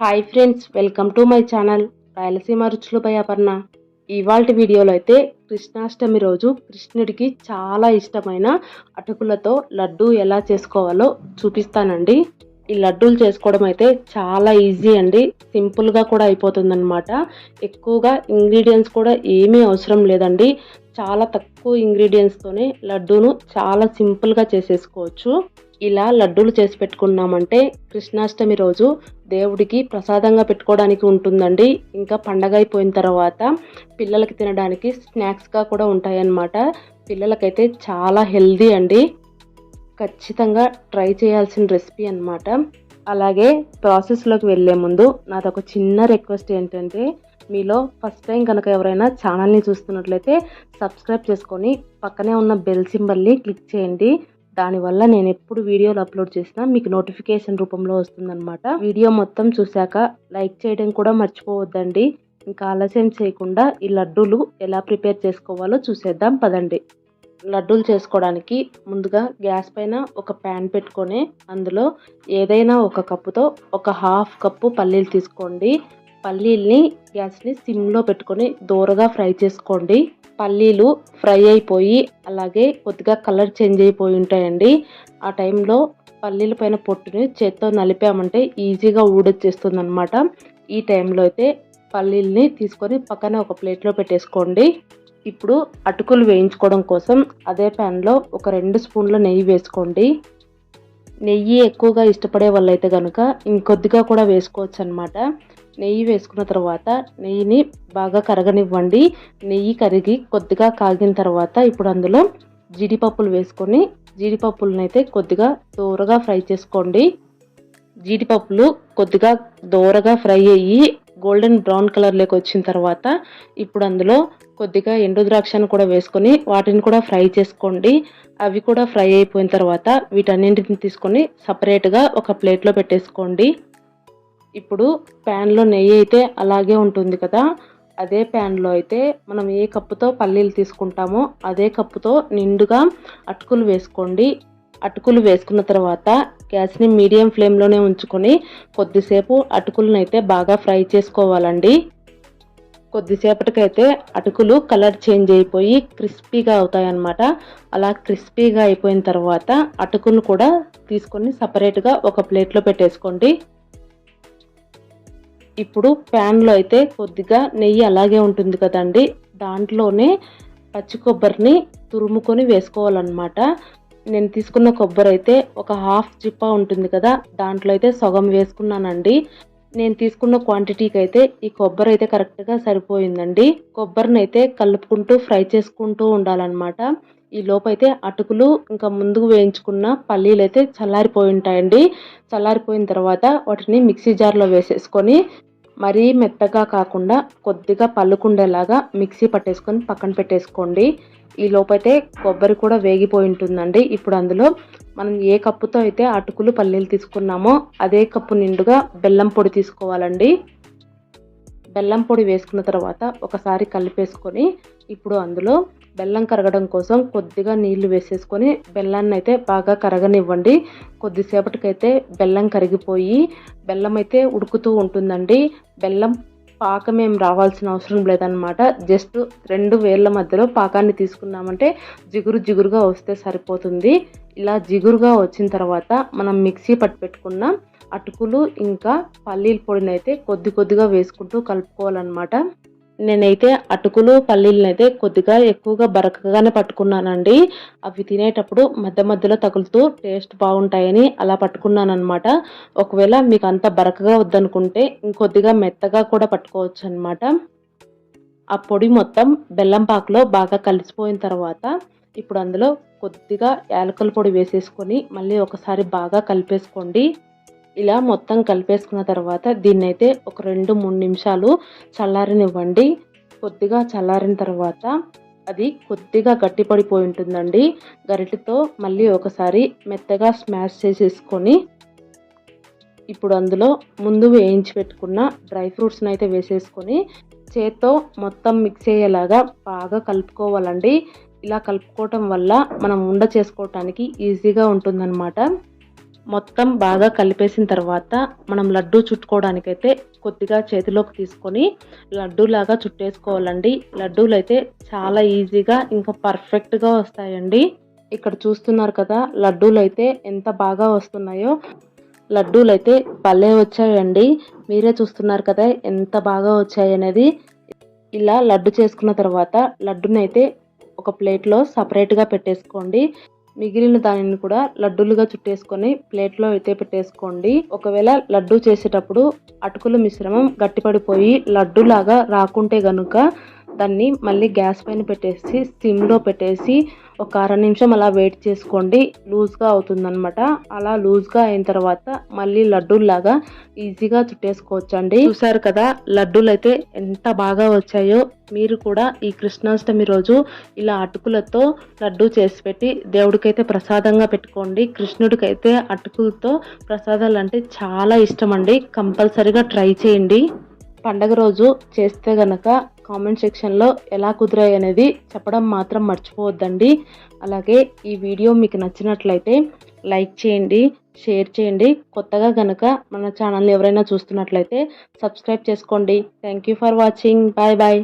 Hi friends welcome to my channel Rayalaseema రుచులు by Aparna. ఇవాళ వీడియోలో అయితే కృష్ణాష్టమి రోజు కృష్ణుడికి చాలా ఇష్టమైన అటుకులతో లడ్డు ఎలా చేసుకోవాలో చూపిస్తానండి. ఈ లడ్డూలు చేసుకోవడం అయితే చాలా ఈజీ అండి. సింపుల్గా కూడా అయిపోతుందన్నమాట. ఎక్కువగా ఇంగ్రీడియంట్స్ కూడా ఏమీ అవసరం లేదండి. చాలా తక్కువ ఇంగ్రీడియంట్స్తోనే లడ్డూను చాలా సింపుల్గా చేసేసుకోవచ్చు. ఇలా లడ్డూలు చేసి పెట్టుకున్నామంటే కృష్ణాష్టమి రోజు దేవుడికి ప్రసాదంగా పెట్టుకోవడానికి ఉంటుందండి. ఇంకా పండగ అయిపోయిన తర్వాత పిల్లలకి తినడానికి స్నాక్స్గా కూడా ఉంటాయన్నమాట. పిల్లలకైతే చాలా హెల్దీ అండి. ఖచ్చితంగా ట్రై చేయాల్సిన రెసిపీ అన్నమాట. అలాగే ప్రాసెస్లోకి వెళ్ళే ముందు నాది ఒక చిన్న రిక్వెస్ట్ ఏంటంటే మీలో ఫస్ట్ టైం కనుక ఎవరైనా ఛానల్ని చూస్తున్నట్లయితే సబ్స్క్రైబ్ చేసుకొని పక్కనే ఉన్న బెల్ సింబల్ని క్లిక్ చేయండి. దానివల్ల నేను ఎప్పుడు వీడియోలు అప్లోడ్ చేసినా మీకు నోటిఫికేషన్ రూపంలో వస్తుందన్నమాట. వీడియో మొత్తం చూశాక లైక్ చేయడం కూడా మర్చిపోవద్దండి. ఇంకా ఆలస్యం చేయకుండా ఈ లడ్డూలు ఎలా ప్రిపేర్ చేసుకోవాలో చూసేద్దాం పదండి. లడ్డూలు చేసుకోవడానికి ముందుగా గ్యాస్ పైన ఒక ప్యాన్ పెట్టుకొని అందులో ఏదైనా ఒక కప్పుతో ఒక హాఫ్ కప్పు పల్లీలు తీసుకోండి. పల్లీల్ని గ్యాస్ని సిమ్లో పెట్టుకొని దూరగా ఫ్రై చేసుకోండి. పల్లీలు ఫ్రై అయిపోయి అలాగే కొద్దిగా కలర్ చేంజ్ అయిపోయి ఉంటాయండి. ఆ టైంలో పల్లీల పైన పొట్టుని చేత్తో నలిపామంటే ఈజీగా ఊడొచ్చేస్తుంది అనమాట ఈ టైంలో అయితే పల్లీల్ని తీసుకొని పక్కన ఒక ప్లేట్లో పెట్టేసుకోండి. ఇప్పుడు అటుకులు వేయించుకోవడం కోసం అదే ప్యాన్లో ఒక రెండు స్పూన్ల నెయ్యి వేసుకోండి. నెయ్యి ఎక్కువగా ఇష్టపడే వాళ్ళైతే కనుక ఇంకొద్దిగా కూడా వేసుకోవచ్చు అనమాట నెయ్యి వేసుకున్న తర్వాత నెయ్యిని బాగా కరగనివ్వండి. నెయ్యి కరిగి కొద్దిగా కాగిన తర్వాత ఇప్పుడు అందులో జీడిపప్పులు వేసుకొని జీడిపప్పులనైతే అయితే కొద్దిగా దూరగా ఫ్రై చేసుకోండి. జీడిపప్పులు కొద్దిగా దూరగా ఫ్రై అయ్యి గోల్డెన్ బ్రౌన్ కలర్లోకి వచ్చిన తర్వాత ఇప్పుడు అందులో కొద్దిగా ఎండు ద్రాక్షను కూడా వేసుకొని వాటిని కూడా ఫ్రై చేసుకోండి. అవి కూడా ఫ్రై అయిపోయిన తర్వాత వీటన్నింటిని తీసుకొని సపరేట్గా ఒక ప్లేట్లో పెట్టేసుకోండి. ఇప్పుడు ప్యాన్లో నెయ్యి అయితే అలాగే ఉంటుంది కదా. అదే ప్యాన్లో అయితే మనం ఏ కప్పుతో పల్లీలు తీసుకుంటామో అదే కప్పుతో నిండుగా అటుకులు వేసుకోండి. అటుకులు వేసుకున్న తర్వాత గ్యాస్ని మీడియం ఫ్లేమ్లోనే ఉంచుకొని కొద్దిసేపు అటుకులను అయితే బాగా ఫ్రై చేసుకోవాలండి. కొద్దిసేపటికైతే అటుకులు కలర్ చేంజ్ అయిపోయి క్రిస్పీగా అవుతాయి అన్నమాట అలా క్రిస్పీగా అయిపోయిన తర్వాత అటుకులు కూడా తీసుకొని సపరేట్గా ఒక ప్లేట్లో పెట్టేసుకోండి. ఇప్పుడు ప్యాన్లో అయితే కొద్దిగా నెయ్యి అలాగే ఉంటుంది కదండి. దాంట్లోనే పచ్చి కొబ్బరిని తురుముకొని వేసుకోవాలన్నమాట. నేను తీసుకున్న కొబ్బరి అయితే ఒక హాఫ్ చిప్ప ఉంటుంది కదా దాంట్లో అయితే సగం వేసుకున్నానండి. నేను తీసుకున్న క్వాంటిటీకి అయితే ఈ కొబ్బరి అయితే కరెక్ట్గా సరిపోయిందండి. కొబ్బరిని అయితే కలుపుకుంటూ ఫ్రై చేసుకుంటూ ఉండాలన్నమాట. ఈ లోపైతే అటుకులు ఇంకా ముందుకు వేయించుకున్న పల్లీలు అయితే చల్లారిపోయి ఉంటాయండి. చల్లారిపోయిన తర్వాత వాటిని మిక్సీ జార్లో వేసేసుకొని మరీ మెత్తగా కాకుండా కొద్దిగా పల్లుకుండేలాగా మిక్సీ పట్టేసుకొని పక్కన పెట్టేసుకోండి. ఈ లోపైతే కొబ్బరి కూడా వేగిపోయి ఉంటుందండి. ఇప్పుడు అందులో మనం ఏ కప్పుతో అయితే అటుకులు పల్లీలు తీసుకున్నామో అదే కప్పు నిండుగా బెల్లం పొడి తీసుకోవాలండి. బెల్లం పొడి వేసుకున్న తర్వాత ఒకసారి కలిపేసుకొని ఇప్పుడు అందులో బెల్లం కరగడం కోసం కొద్దిగా నీళ్ళు వేసేసుకొని బెల్లాన్ని అయితే బాగా కరగనివ్వండి. కొద్దిసేపటికైతే బెల్లం కరిగిపోయి బెల్లం అయితే ఉడుకుతూ ఉంటుందండి. బెల్లం పాకం ఏం రావాల్సిన అవసరం లేదనమాట జస్ట్ రెండు వేళ్ళ మధ్యలో పాకాన్ని తీసుకున్నామంటే జిగురు జిగురుగా వస్తే సరిపోతుంది. ఇలా జిగురుగా వచ్చిన తర్వాత మనం మిక్సీ పట్టి పెట్టుకున్న అటుకులు ఇంకా పల్లీల పొడిని అయితే కొద్ది కొద్దిగా వేసుకుంటూ కలుపుకోవాలన్నమాట. నేనైతే అటుకులు పల్లీలను అయితే కొద్దిగా ఎక్కువగా బరకగానే పట్టుకున్నానండి. అవి తినేటప్పుడు మధ్య మధ్యలో తగులుతూ టేస్ట్ బాగుంటాయని అలా పట్టుకున్నాను అనమాట ఒకవేళ మీకు అంత బరకగా వద్దనుకుంటే ఇంకొద్దిగా మెత్తగా కూడా పట్టుకోవచ్చు అనమాట ఆ పొడి మొత్తం బెల్లం పాకులో బాగా కలిసిపోయిన తర్వాత ఇప్పుడు అందులో కొద్దిగా యాలకల పొడి వేసేసుకొని మళ్ళీ ఒకసారి బాగా కలిపేసుకోండి. ఇలా మొత్తం కలిపేసుకున్న తర్వాత దీన్ని అయితే ఒక రెండు మూడు నిమిషాలు చల్లారనివ్వండి. కొద్దిగా చల్లారిన తర్వాత అది కొద్దిగా గట్టిపడిపోయి ఉంటుందండి. గరిటెతో మళ్ళీ ఒకసారి మెత్తగా స్మాష్ చేసేసుకొని ఇప్పుడు అందులో ముందు వేయించి పెట్టుకున్న డ్రై ఫ్రూట్స్ని అయితే వేసేసుకొని చేత్తో మొత్తం మిక్స్ అయ్యేలాగా బాగా కలుపుకోవాలండి. ఇలా కలుపుకోవటం వల్ల మనం ఉండ చేసుకోవటానికి ఈజీగా ఉంటుందన్నమాట. మొత్తం బాగా కలిపేసిన తర్వాత మనం లడ్డు చుట్టుకోవడానికైతే కొద్దిగా చేతిలోకి తీసుకొని లడ్డూలాగా చుట్టేసుకోవాలండి. లడ్డూలు అయితే చాలా ఈజీగా ఇంకా పర్ఫెక్ట్గా వస్తాయండి. ఇక్కడ చూస్తున్నారు కదా లడ్డూలు అయితే ఎంత బాగా వస్తున్నాయో. లడ్డూలు అయితే భలే వచ్చాయండి. మీరే చూస్తున్నారు కదా ఎంత బాగా వచ్చాయి అనేది. ఇలా లడ్డు చేసుకున్న తర్వాత లడ్డునైతే ఒక ప్లేట్లో సపరేట్గా పెట్టేసుకోండి. మిగిలిన దానిని కూడా లడ్డూలుగా చుట్టేసుకొని ప్లేట్లో అయితే పెట్టేసుకోండి. ఒకవేళ లడ్డు చేసేటప్పుడు అటుకుల మిశ్రమం గట్టిపడిపోయి లడ్డూలాగా రాకుంటే గనుక దాన్ని మళ్ళీ గ్యాస్ పైన పెట్టేసి సిమ్లో పెట్టేసి ఒక అర నిమిషం అలా వెయిట్ చేసుకోండి. లూజ్గా అవుతుందనమాట అలా లూజ్గా అయిన తర్వాత మళ్ళీ లడ్డూల్లాగా ఈజీగా చుట్టేసుకోవచ్చండి. చూసారు కదా లడ్డూలు అయితే ఎంత బాగా వచ్చాయో. మీరు కూడా ఈ కృష్ణాష్టమి రోజు ఇలా అటుకులతో లడ్డు చేసి పెట్టి దేవుడికైతే ప్రసాదంగా పెట్టుకోండి. కృష్ణుడికైతే అటుకులతో ప్రసాదాలు అంటే చాలా ఇష్టం అండి కంపల్సరిగా ట్రై చేయండి. పండగ రోజు చేస్తే గనక కామెంట్ సెక్షన్లో ఎలా కుదిరాయి అనేది చెప్పడం మాత్రం మర్చిపోవద్దండి. అలాగే ఈ వీడియో మీకు నచ్చినట్లయితే లైక్ చేయండి షేర్ చేయండి. కొత్తగా గనక మన ఛానల్ని ఎవరైనా చూస్తున్నట్లయితే సబ్స్క్రైబ్ చేసుకోండి. Thank you for watching bye bye